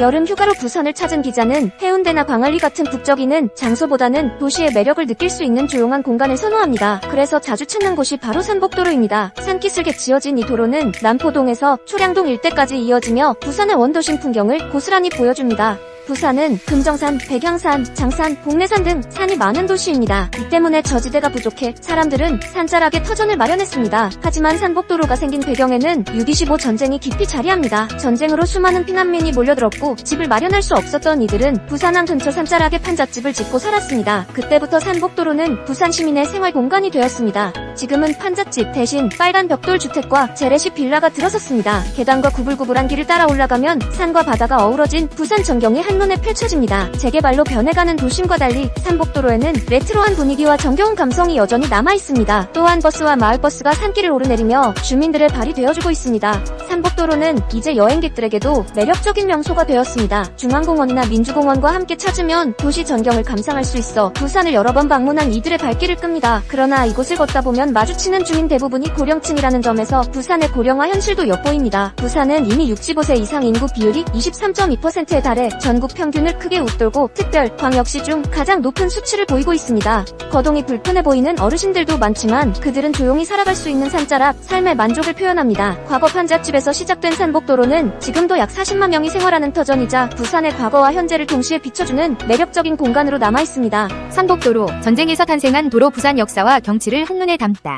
여름 휴가로 부산을 찾은 기자는 해운대나 광안리 같은 북적이는 장소보다는 도시의 매력을 느낄 수 있는 조용한 공간을 선호합니다. 그래서 자주 찾는 곳이 바로 산복도로입니다. 산기슭에 지어진 이 도로는 남포동에서 초량동 일대까지 이어지며 부산의 원도심 풍경을 고스란히 보여줍니다. 부산은 금정산, 백양산, 장산, 복내산 등 산이 많은 도시입니다. 이 때문에 저지대가 부족해 사람들은 산자락에 터전을 마련했습니다. 하지만 산복도로가 생긴 배경에는 6.25 전쟁이 깊이 자리합니다. 전쟁으로 수많은 피난민이 몰려들었고 집을 마련할 수 없었던 이들은 부산항 근처 산자락에 판잣집을 짓고 살았습니다. 그때부터 산복도로는 부산 시민의 생활 공간이 되었습니다. 지금은 판잣집 대신 빨간 벽돌 주택과 재래식 빌라가 들어섰습니다. 계단과 구불구불한 길을 따라 올라가면 산과 바다가 어우러진 부산 전경이 한눈에 펼쳐집니다. 재개발로 변해가는 도심과 달리 산복도로에는 레트로한 분위기와 정겨운 감성이 여전히 남아있습니다. 또한 버스와 마을버스가 산길을 오르내리며 주민들의 발이 되어주고 있습니다. 산복도로는 이제 여행객들에게도 매력적인 명소가 되었습니다. 중앙공원이나 민주공원과 함께 찾으면 도시 전경을 감상할 수 있어 부산을 여러 번 방문한 이들의 발길을 끕니다. 그러나 이곳을 걷다 보면 마주치는 주민 대부분이 고령층이라는 점에서 부산의 고령화 현실도 엿보입니다. 부산은 이미 65세 이상 인구 비율이 23.2%에 달해 전국 평균을 크게 웃돌고 특별, 광역시 중 가장 높은 수치를 보이고 있습니다. 거동이 불편해 보이는 어르신들도 많지만 그들은 조용히 살아갈 수 있는 산자락, 삶의 만족을 표현합니다. 과거 판잣집 에서 시작된 산복도로는 지금도 약 40만 명이 생활하는 터전이자 부산의 과거와 현재를 동시에 비춰주는 매력적인 공간으로 남아 있습니다. 산복도로 전쟁에서 탄생한 도로 부산 역사와 경치를 한눈에 담다.